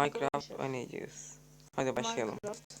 Minecraft Arkadaşlar, oynayacağız. Hadi başlayalım. Minecraft.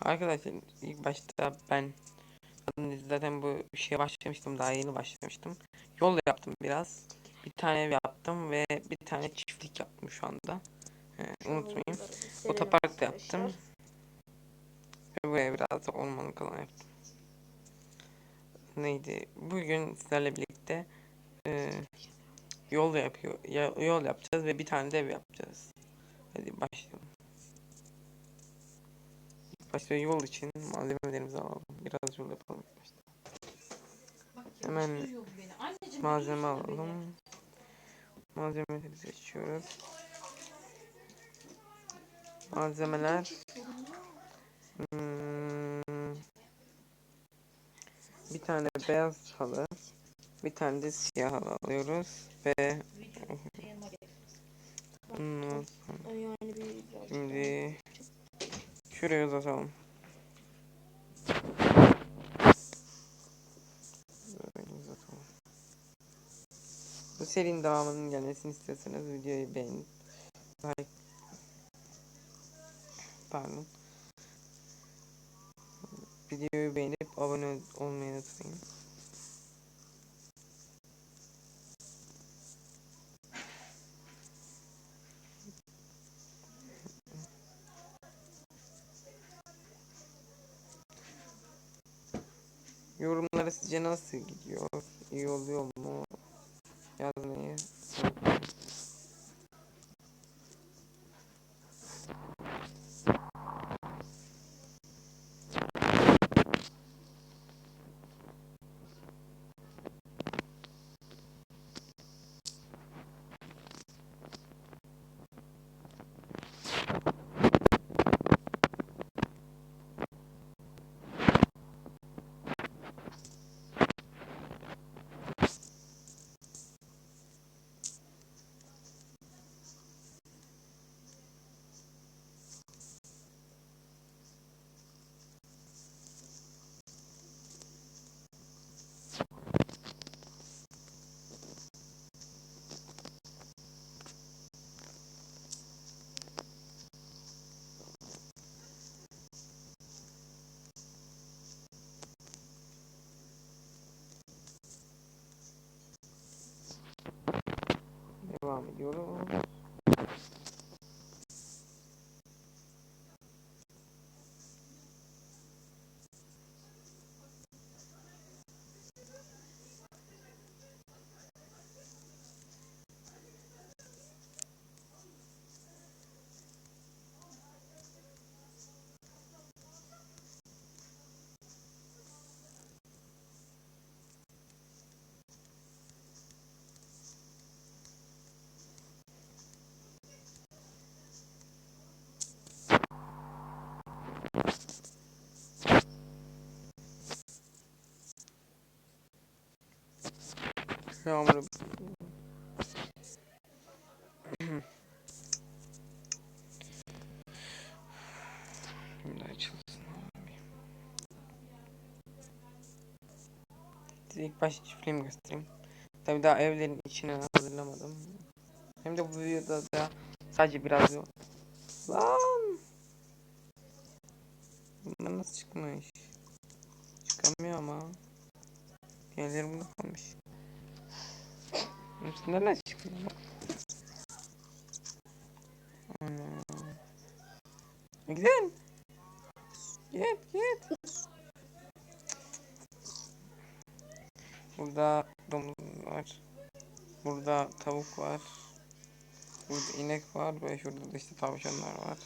Arkadaşlar ilk başta ben zaten bu şeye başlamıştım daha yeni başlamıştım. Yol yaptım biraz. Bir tane ev yaptım ve bir tane çiftlik yaptım şu anda. Ee, unutmayın. Severim Otopark da yaptım. Ve buraya biraz da ormanlık alan yaptım. Neydi? Bugün sizlerle birlikte e, yol yapıyor. Ya, yol yapacağız ve bir tane de ev yapacağız. Hadi başlayalım. İlk başta yol için malzemelerimizi alalım. Biraz yol yapalım ilk başta. Hemen Malzeme alalım. Malzemeleri seçiyoruz. Malzemeler hmm, bir tane beyaz halı, bir tane de siyah alıyoruz ve şimdi şuraya uzatalım. Bu serinin devamının gelmesini istiyorsanız videoyu beğenin. Like Pardon. Videoyu beğenip abone olmayı unutmayın. Yorumlara sizce nasıl gidiyor? İyi oluyor mu? Yazmayı unutmayın. Devam Yağmur. Şimdi açılsın abi. Size ilk başta çiftliğimi göstereyim. Tabii daha evlerin içine hazırlamadım. Hem de bu videoda da sadece biraz yok. Lan! Bunlar nasıl çıkmış? Çıkamıyor ama. Diğerleri burada kalmış. Üstünden ne çıkıyor? Ana. Gidin. Git git. Burada domuz var. Burada tavuk var. Burada inek var ve şurada da işte tavşanlar var.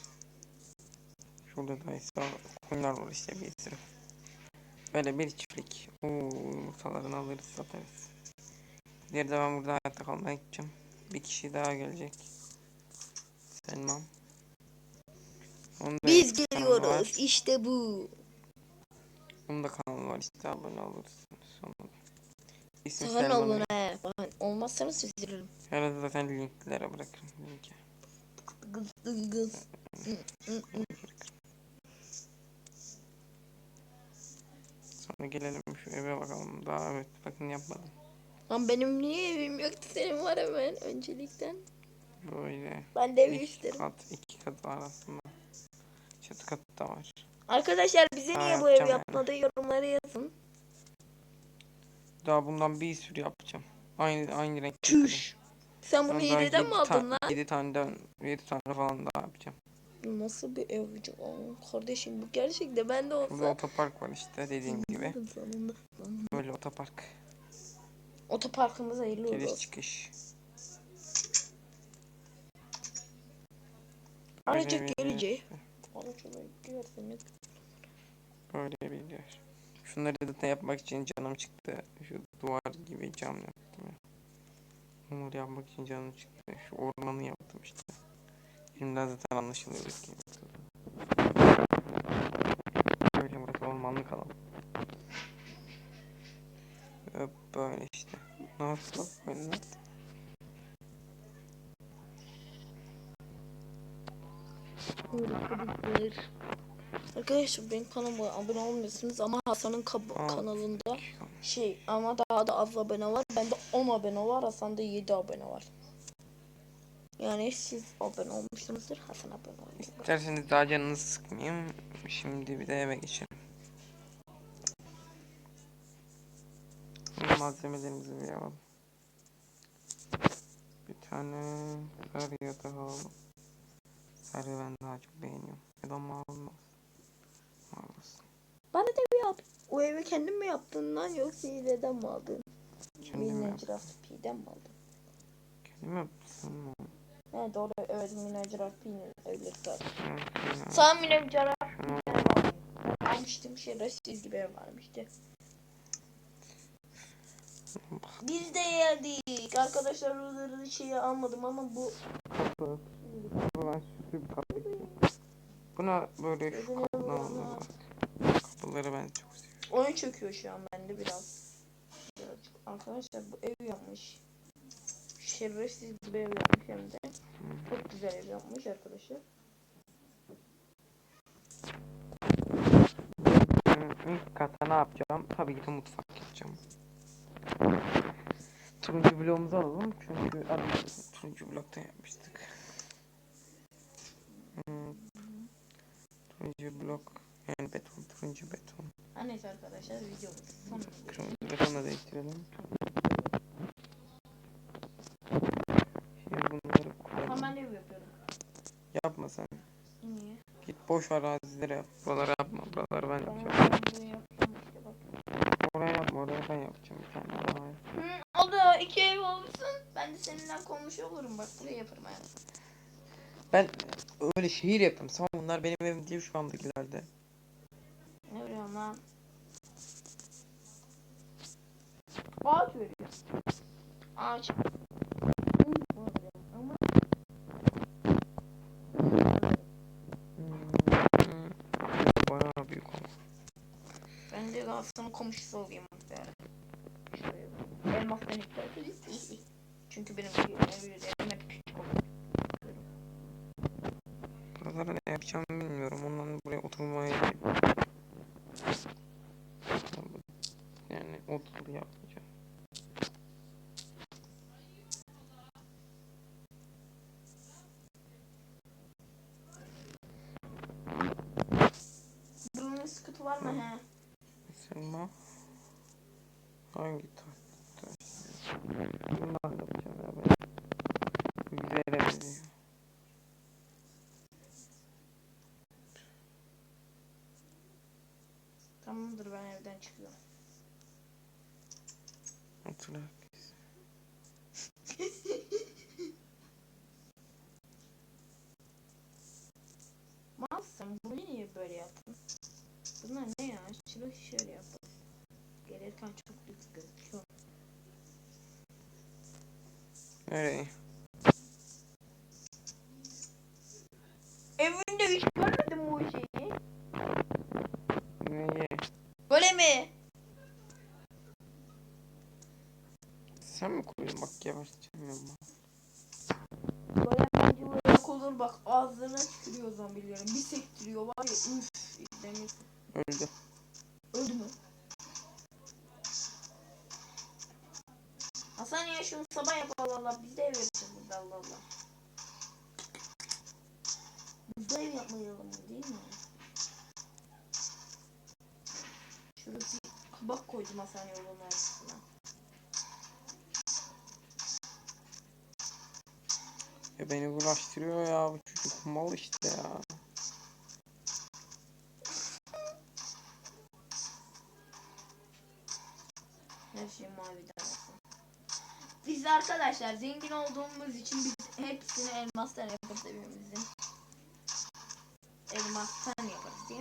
Şurada da ise koyunlar var işte bir sürü. Böyle bir çiftlik. Oo, yumurtalarını alırız satarız. Diğer de ben burada hayatta kalmaya gideceğim. Bir kişi daha gelecek. Selma. Onun da Biz kanalı var. geliyoruz. İşte bu. Onun da kanalı var işte abone olursunuz. Sonunda. Sakın Selma. olun he. Olmazsanız üzülürüm. Arada zaten linklere bırakırım. Gız. Sonra gelelim şu eve bakalım. Daha evet bakın yapmadım. Lan benim niye evim yoktu senin var hemen öncelikten. Böyle. Ben de ev İki isterim. kat, iki kat var aslında. Çatı katı da var. Arkadaşlar bize niye bu ev yapacağım yani. yapmadı yorumlara yazın. Daha bundan bir sürü yapacağım. Aynı aynı renk. Çüş. Sen bunu Ben daha hileden yedi mi aldın lan? Yedi taneden, yedi tane falan daha yapacağım. Nasıl bir ev Aa, Kardeşim bu gerçekten ben de Burada olsa. otopark var işte dediğim gibi. Böyle otopark. Otoparkımız hayırlı uğurlu Giriş olsun. çıkış. Ayrıca Böyle bir olarak girerseniz. Böyle bir yer. Şunları da yapmak için canım çıktı. Şu duvar gibi cam yaptım ya. Onları yapmak için canım çıktı. Şu ormanı yaptım işte. Elimden zaten anlaşılıyor. ki. Böyle burası ormanlık alan. Böyle işte. Nasıl? Böyle. Arkadaşlar benim kanalıma abone olmuyorsunuz ama Hasan'ın kanalında şey ama daha da az abone var. Bende 10 abone var. Hasan'da 7 abone var. Yani siz abone olmuşsunuzdur. Hasan abone olmuyor. İsterseniz daha canınızı sıkmayayım. Şimdi bir de eve geçelim. Malzemelerimizi bir alalım. Bir tane sarı yatak alalım. Sarı ben daha çok beğeniyorum. Ya da mavi. Mavi olsun. Bana da bir yap. O evi kendin mi yaptın lan yoksa hileden mi aldın? Kendim yaptım. Minnacı P'den mi aldın? Kendim yaptım. mı? He doğru evet Minnacı P'nin evleri zaten. Sağ Minnacı Şunu Ben almıştım şerefsiz gibi ev varmıştı. Biz de yedik. Arkadaşlar oraları şeyi almadım ama bu kapı. Ben süslü bir kapı. Buna böyle şu kapıdan bak. Kapıları ben çok seviyorum. oyun çöküyor şu an bende biraz. Birazcık. Arkadaşlar bu ev yapmış. Şerefsiz gibi ev yapmış hem de. Çok güzel ev yapmış arkadaşlar. İlk kata ne yapacağım? Tabii ki de mutfak yapacağım. Turuncu bloğumuzu alalım çünkü turuncu blokta yapmıştık. Hmm, Turuncu blok yani beton, turuncu beton. Neyse arkadaşlar sonuna geliyor. Kırmızı betonu da değiştirelim. Şimdi bunları Tamam koyalım. ben de yapıyorum. Yapma sen. Niye? Git boş arazileri yap. Buraları yapma. Buraları ben yapacağım işte bak. Oraya yapma. Oraya ben yapacağım. Bir tane daha. yap. Hı, o da iki ev olsun. Ben de seninle konmuş olurum. Bak buraya yaparım hayatım. Ben öyle şehir yaptım. Tamam bunlar benim evim değil şu andakilerde. Ne biliyorum lan. Ağaç veriyor. Ağaç. Hmm, Bayağı büyük ama. ben de Galatasaray'ın komşusu olayım. Elmas denekler. Çünkü benim evim hep küçük oluyor. Buralara ne yapacağımı bilmiyorum. Ondan buraya oturmaya yani otur yapmayacağım. Bundan da ben. Bu güzel benziyor. Tamamdır ben evden çıkıyorum. Otur herkes. Mal sen bunu niye böyle yaptın? Bunlar ne ya? Şunu şöyle yap. Gelirken çok lüks gözüküyor. Nereye? Evinde hiç görmedim bu şeyi. Neye? Böyle mi? Sen mi koydun? Bak yavaşça yapma. Böyle bence böyle olur bak ağzına tükürüyor zombilerin. Bir sektiriyor var ya üf. İzlemiyorsun. Öldü. Öldü mü? Hasan şunu sabah yap Allah Allah. Biz de ev yapacağız burada Allah Allah. Biz de ev yapmayalım değil mi? Şurada bir kabak koydum Hasan yolunun ortasına. Ya beni uğraştırıyor ya bu çocuk mal işte ya. Her şey maviden. Biz arkadaşlar zengin olduğumuz için biz hepsini elmastan yaparız evimizin. Elmastan yaparız değil mi?